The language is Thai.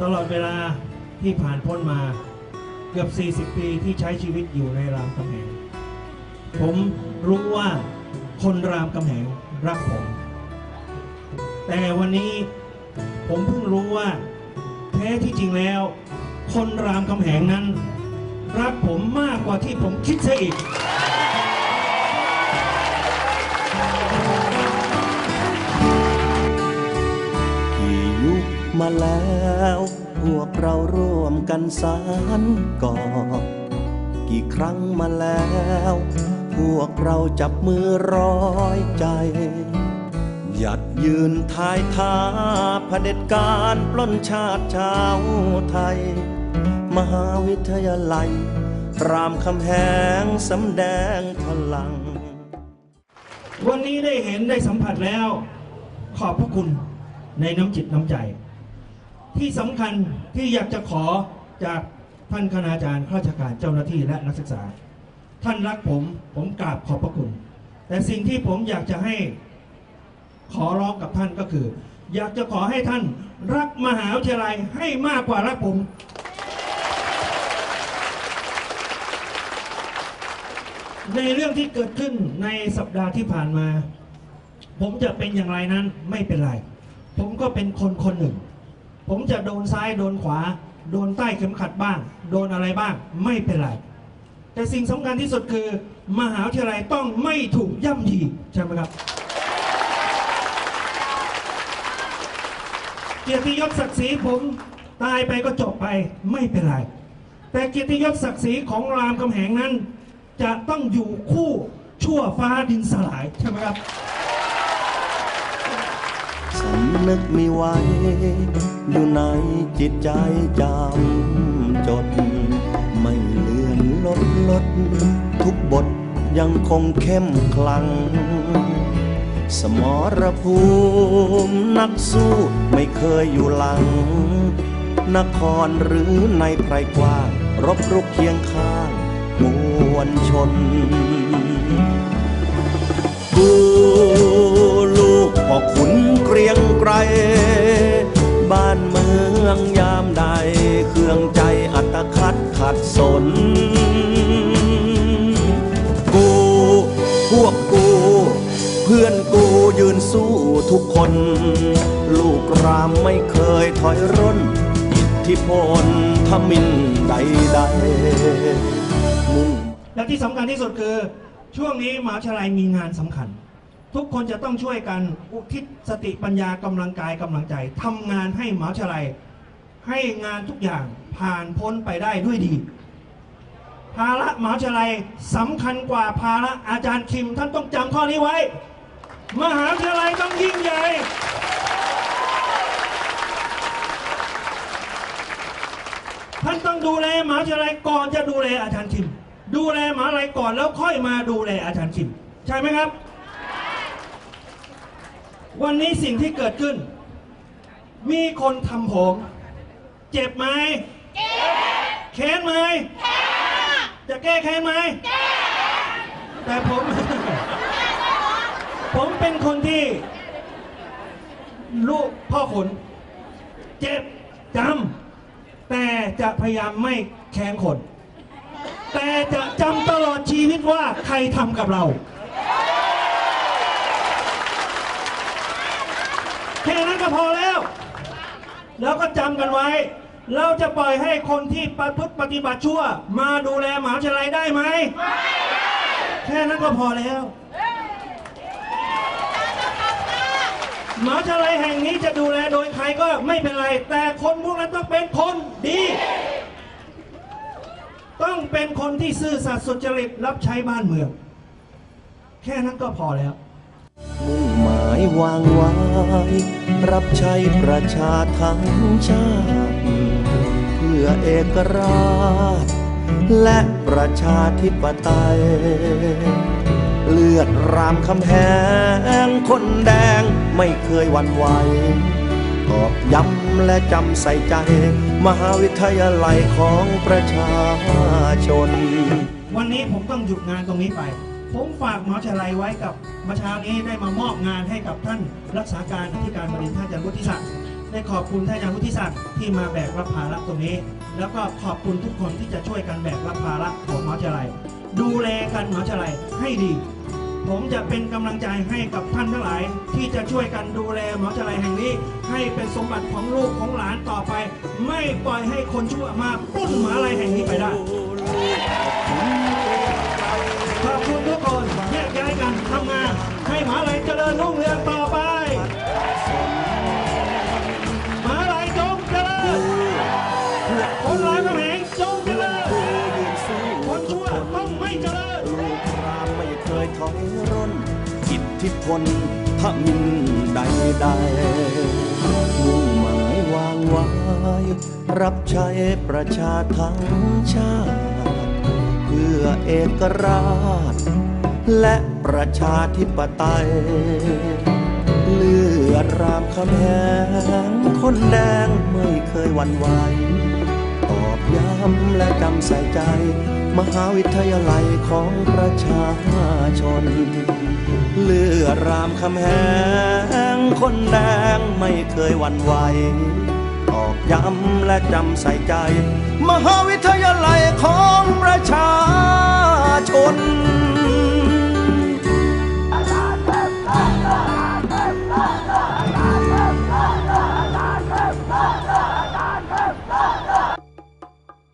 ตลอดเวลาที่ผ่านพ้นมาเกือบ 40 ปีที่ใช้ชีวิตอยู่ในรามคำแหง ผมรู้ว่าคนรามคำแหงรักผม แต่วันนี้ผมเพิ่งรู้ว่าแท้ที่จริงแล้ว คนรามคำแหงนั้น รักผมมากกว่าที่ผมคิดซะอีก มาแล้วพวกเราร่วมกันสานก่อ กี่ครั้งมาแล้ว พวกเราจับมือร้อยใจหยัดยืนทายท้าเผด็จการปล้นชาติชาวไทย มหาวิทยาลัย รามคำแหงสำแดงพลัง วันนี้ได้เห็นได้สัมผัสแล้ว ขอบพระคุณในน้ำจิตน้ำใจ ที่สำคัญที่อยากจะขอจากท่านคณาจารย์ข้าราชการเจ้าหน้าที่และนักศึกษา ท่านรักผมผมกราบขอบพระคุณ แต่สิ่งที่ผมอยากจะให้ขอร้องกับท่านก็คือ อยากจะขอให้ท่านรักมหาวิทยาลัยให้มากกว่ารักผม ในเรื่องที่เกิดขึ้นในสัปดาห์ที่ผ่านมา ผมจะเป็นอย่างไรนั้นไม่เป็นไร ผมก็เป็นคนคนหนึ่ง ผมจะโดนซ้ายโดนขวา โดนใต้เข็มขัดบ้าง โดนอะไรบ้างไม่เป็นไร แต่สิ่งสำคัญที่สุดคือ มหาวิทยาลัยต้องไม่ถูกย่ำยีใช่ไหมครับ เกียรติยศศักดิ์ศรีผมตายไปก็จบไปไม่เป็นไร แต่เกียรติยศศักดิ์ศรีของรามคำแหงนั้น จะต้องอยู่คู่ชั่วฟ้าดินสลายใช่ไหมครับ สำนึกมีไว้ อยู่ในจิตใจจำจด ไม่เลื่อนลดลด ทุกบทยังคงเข้มขลัง สมรภูมินักสู้ไม่เคยอยู่หลัง นครหรือในไพรกว้างรบรุกเคียงข้างมวลชนกู พวกกู เพื่อนกูยืนสู้ทุกคน ลูกรามไม่เคยถอยร่น อิทธิพลทมินใดๆมุ่งและที่สำคัญที่สุดคือช่วงนี้มหาวิทยาลัยมีงานสำคัญ ทุกคนจะต้องช่วยกันอุทิศสติปัญญากำลังกายกำลังใจทำงานให้มหาวิทยาลัย ให้งานทุกอย่างผ่านพ้นไปได้ด้วยดี ภาระมหาวิทยาลัยสำคัญกว่าภาระอาจารย์คิม ท่านต้องจำข้อนี้ไว้ มหาวิทยาลัยต้องยิ่งใหญ่ ท่านต้องดูแลมหาวิทยาลัยก่อนจะดูแลอาจารย์คิม ดูแลมหาวิทยาลัยก่อนแล้วค่อยมาดูแลอาจารย์คิม ใช่ไหมครับ วันนี้สิ่งที่เกิดขึ้น มีคนทำผม เจ็บไหมเจ็บแค้นไหม จะแก้แค้นไหมแก่แต่ผม ผมเป็นคนที่ ลูกพ่อขุน เจ็บจำแต่จะพยายามไม่แค้นคน แต่จะจำตลอดชีวิตว่าใครทำกับเรา แค่นั้นก็พอแล้ว แล้วก็จำกันไว้ เราจะปล่อยให้คนที่ประพฤติปฏิบัติชั่ว มาดูแลหมหาวิทยาลัยได้ไหมแค่นั้นก็พอแล้วหมหาวิทยาลัยแห่งนี้จะดูแลโดยใครก็ไม่เป็นไร แต่คนพวกนั้นต้องเป็นคนดี ต้องเป็นคนที่ซื่อสัตย์สุจริตรับใช้บ้านเมือง แค่นั้นก็พอแล้วมุ่งหมายวางไว้รับใช้ประชาทั้งชาติ เพื่อเอกราช และประชาธิปไตย เลือดรามคำแหงคนแดงไม่เคยวันไหวตอกย้ำและจำใส่ใจ มหาวิทยาลัยของประชาชน วันนี้ผมต้องหยุดงานตรงนี้ไป ผมฝากหมอชลัยไว้กับเมื่อเช้านี้ได้มามอบงานให้กับท่านรักษาการอธิการบดินทร์ท่านอาจารย์วุฒิศักดิ์ ได้ขอบคุณท่านอาจารย์วุฒิศักดิ์ที่มาแบกรับภาระตรงนี้ แล้วก็ขอบคุณทุกคนที่จะช่วยกันแบกรับภาระของมหาวิทยาลัย ดูแลกันมหาวิทยาลัยให้ดี ผมจะเป็นกำลังใจให้กับท่านทั้งหลาย ที่จะช่วยกันดูแลมหาวิทยาลัยแห่งนี้ ให้เป็นสมบัติของลูกของหลานต่อไป ไม่ปล่อยให้คนชั่วมาปล้นมหาวิทยาลัยแห่งนี้ไปได้ คนร้ายกระแหงจงเจริญคนชั่วต้องไม่เจริญลูกรามไม่เคยถอยร่นอิทธิพลทมินใดใดมุ่งหมายวางไว้รับใช้ประชาทั้งชาติ เพื่อเอกราช และประชาธิปไตยเลือดรามคำแหงคนแดงไม่เคยวันไหวตอบย้ำและจำใส่ใจ มหาวิทยาลัยของประชาชน เลือรามคำแหงคนแดงไม่เคยวันไหวตอกย้ำและจำใส่ใจ มหาวิทยาลัยของประชาชน